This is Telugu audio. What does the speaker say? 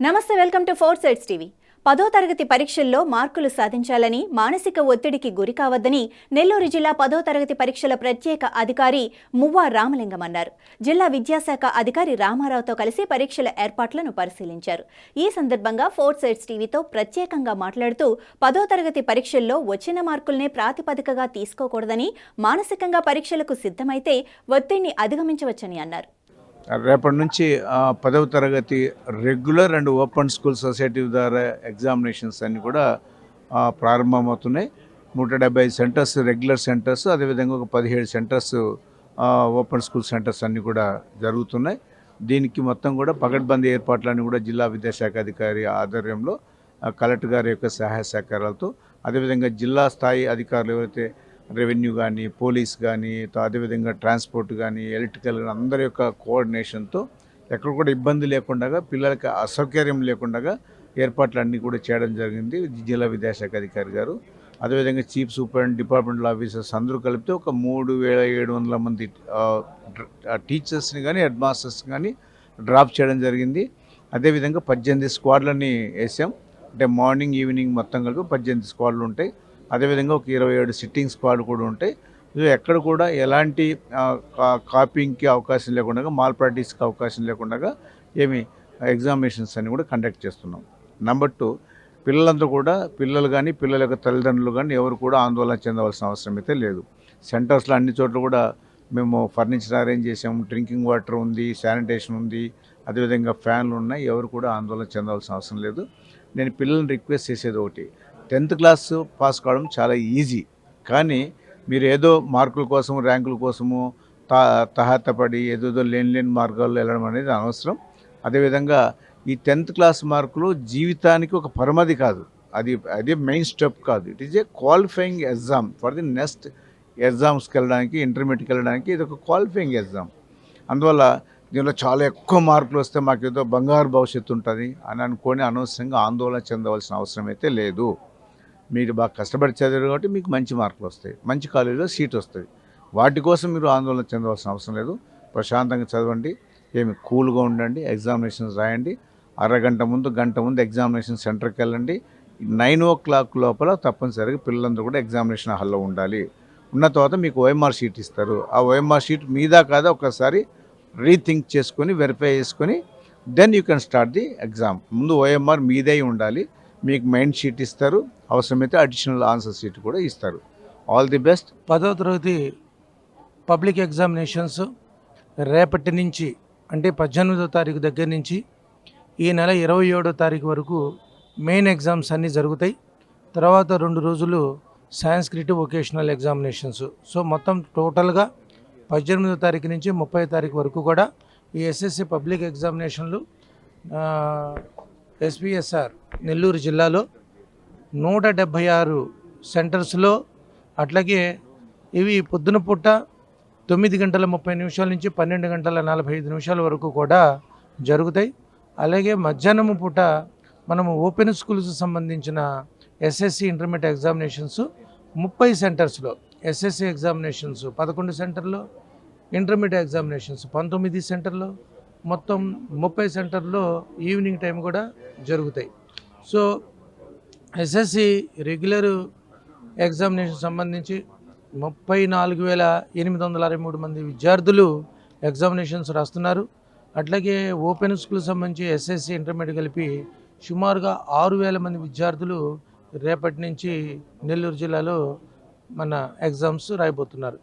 నమస్తే welcome to four sides TV. పదో తరగతి పరీక్షల్లో మార్కులు సాధించాలని మానసిక ఒత్తిడికి గురి కావద్దని నెల్లూరు జిల్లా పదో తరగతి పరీక్షల ప్రత్యేక అధికారి మువ్వా రామలింగం అన్నారు. జిల్లా విద్యాశాఖ అధికారి రామారావుతో కలిసి పరీక్షల ఏర్పాట్లను పరిశీలించారు. ఈ సందర్భంగా ఫోర్ సైడ్స్ టీవీతో ప్రత్యేకంగా మాట్లాడుతూ పదో తరగతి పరీక్షల్లో వచ్చిన మార్కుల్నే ప్రాతిపదికగా తీసుకోకూడదని మానసికంగా పరీక్షలకు సిద్ధమైతే ఒత్తిడిని అధిగమించవచ్చని అన్నారు. రేపటి నుంచి పదవ తరగతి regular and open school society ద్వారా ఎగ్జామినేషన్స్ అన్నీ కూడా ప్రారంభమవుతున్నాయి. నూట డెబ్బై సెంటర్స్ రెగ్యులర్ సెంటర్స్ అదేవిధంగా ఒక పదిహేడు సెంటర్స్ ఓపెన్ స్కూల్ సెంటర్స్ అన్నీ కూడా జరుగుతున్నాయి. దీనికి మొత్తం కూడా పకడ్బందీ ఏర్పాట్లన్నీ కూడా జిల్లా విద్యాశాఖ అధికారి ఆధ్వర్యంలో కలెక్టర్ గారి యొక్క సహాయ సహకారాలతో అదేవిధంగా జిల్లా స్థాయి అధికారులు ఎవరైతే రెవెన్యూ కానీ పోలీస్ కానీ అదేవిధంగా ట్రాన్స్పోర్ట్ కానీ ఎలక్ట్రికల్ కానీ అందరి యొక్క కోఆర్డినేషన్తో ఎక్కడ కూడా ఇబ్బంది లేకుండా పిల్లలకి అసౌకర్యం లేకుండా ఏర్పాట్లు అన్నీ కూడా చేయడం జరిగింది జిల్లా విద్యాశాఖ అధికారి గారు. అదేవిధంగా చీఫ్ సూపరింటెండెంట్ డిపార్ట్మెంటల్ ఆఫీసర్స్ అందరూ కలిపితే ఒక మూడు వేల ఏడు వందల మంది టీచర్స్ని కానీ హెడ్ మాస్టర్స్ కానీ డ్రాప్ చేయడం జరిగింది. అదేవిధంగా పద్దెనిమిది స్క్వాడ్లని వేసాం. అంటే మార్నింగ్ ఈవినింగ్ మొత్తం కలిపి పద్దెనిమిది స్క్వాడ్లు ఉంటాయి. అదేవిధంగా ఒక ఇరవై ఏడు సిట్టింగ్ స్క్వాడ్ కూడా ఉంటాయి. ఎక్కడ కూడా ఎలాంటి కాపింగ్కి కా- అవకాశం లేకుండా మాల్ ప్రాక్టీస్కి అవకాశం లేకుండా ఏమి ఎగ్జామినేషన్స్ అన్ని కూడా కండక్ట్ చేస్తున్నాం. నెంబర్ టూ పిల్లలంతా కూడా పిల్లలు కానీ పిల్లల యొక్క తల్లిదండ్రులు కానీ ఎవరు కూడా ఆందోళన చెందవలసిన అవసరం అయితే లేదు. సెంటర్స్లో అన్ని చోట్ల కూడా మేము ఫర్నిచర్ అరేంజ్ చేసాము డ్రింకింగ్ వాటర్ ఉంది శానిటేషన్ ఉంది అదేవిధంగా ఫ్యాన్లు ఉన్నాయి. ఎవరు కూడా ఆందోళన చెందవలసిన అవసరం లేదు. నేను పిల్లల్ని రిక్వెస్ట్ చేసేది ఒకటి టెన్త్ క్లాస్ పాస్ కావడం చాలా ఈజీ. కానీ మీరు ఏదో మార్కుల కోసం ర్యాంకుల కోసము తా తహాతపడి ఏదేదో లేని లేని మార్గాల్లో వెళ్ళడం అనేది అనవసరం. అదేవిధంగా ఈ టెన్త్ క్లాస్ మార్కులు జీవితానికి ఒక పరమది కాదు. అది అదే మెయిన్ స్టెప్ కాదు. It is a qualifying exam. For the next ఎగ్జామ్స్కి వెళ్ళడానికి ఇంటర్మీడియట్కి వెళ్ళడానికి ఇది ఒక క్వాలిఫైయింగ్ ఎగ్జామ్. అందువల్ల దీనిలో చాలా ఎక్కువ మార్కులు వస్తే మాకు ఏదో బంగారు భవిష్యత్తు ఉంటుంది అని అనుకొని అనవసరంగా ఆందోళన చెందవలసిన అవసరం అయితే లేదు. మీరు బాగా కష్టపడి చదివారు కాబట్టి మీకు మంచి మార్కులు వస్తాయి. మంచి కాలేజీలో సీట్ వస్తుంది. వాటి కోసం మీరు ఆందోళన చెందవలసిన అవసరం లేదు. ప్రశాంతంగా చదవండి. ఏమి కూల్గా ఉండండి. ఎగ్జామినేషన్స్ రాయండి. అరగంట ముందు గంట ముందు ఎగ్జామినేషన్ సెంటర్కి వెళ్ళండి. నైన్ ఓ క్లాక్ లోపల తప్పనిసరిగా పిల్లలందరూ కూడా ఎగ్జామినేషన్ హాల్లో ఉండాలి. ఉన్న తర్వాత మీకు ఓఎంఆర్ షీట్ ఇస్తారు. ఆ ఓఎంఆర్ షీట్ మీద కాదా ఒకసారి రీథింక్ చేసుకొని వెరిఫై చేసుకొని then you can start the exam. ముందు ఓఎంఆర్ మీదే ఉండాలి. మీకు మైండ్ షీట్ ఇస్తారు. అవసరమైతే అడిషనల్ ఆన్సర్ షీట్ కూడా ఇస్తారు. ఆల్ ది బెస్ట్ పదో తరగతి పబ్లిక్ ఎగ్జామినేషన్స్ రేపటి నుంచి అంటే పద్దెనిమిదో తారీఖు దగ్గర నుంచి ఈ నెల ఇరవై ఏడో తారీఖు వరకు మెయిన్ ఎగ్జామ్స్ అన్నీ జరుగుతాయి. తర్వాత రెండు రోజులు సాంస్క్రిట్ వొకేషనల్ ఎగ్జామినేషన్స్ సో మొత్తం టోటల్గా పద్దెనిమిదో తారీఖు నుంచి ముప్పై తారీఖు వరకు కూడా ఈ ఎస్ఎస్సి పబ్లిక్ ఎగ్జామినేషన్లు ఎస్పీఎస్ఆర్ నెల్లూరు జిల్లాలో నూట డెబ్భై ఆరు సెంటర్స్లో అట్లాగే ఇవి పొద్దున పూట తొమ్మిది గంటల ముప్పై నిమిషాల నుంచి పన్నెండు గంటల నలభై ఐదు నిమిషాల వరకు కూడా జరుగుతాయి. అలాగే మధ్యాహ్నం పూట మనము ఓపెన్ స్కూల్స్ సంబంధించిన ఎస్ఎస్సి ఇంటర్మీడియట్ ఎగ్జామినేషన్స్ ముప్పై సెంటర్స్లో ఎస్ఎస్సి ఎగ్జామినేషన్స్ పదకొండు సెంటర్లో ఇంటర్మీడియట్ ఎగ్జామినేషన్స్ పంతొమ్మిది సెంటర్లో మొత్తం ముప్పై సెంటర్లో ఈవినింగ్ టైం కూడా జరుగుతాయి. సో ఎస్ఎస్సి రెగ్యులర్ ఎగ్జామినేషన్ సంబంధించి ముప్పై నాలుగు వేల ఎనిమిది వందల అరవై మూడు మంది విద్యార్థులు ఎగ్జామినేషన్స్ రాస్తున్నారు. అట్లాగే ఓపెన్ స్కూల్ సంబంధించి ఎస్ఎస్సి ఇంటర్మీడియట్ కలిపి సుమారుగా ఆరు వేల మంది విద్యార్థులు రేపటి నుంచి నెల్లూరు జిల్లాలో మన ఎగ్జామ్స్ రాయబోతున్నారు.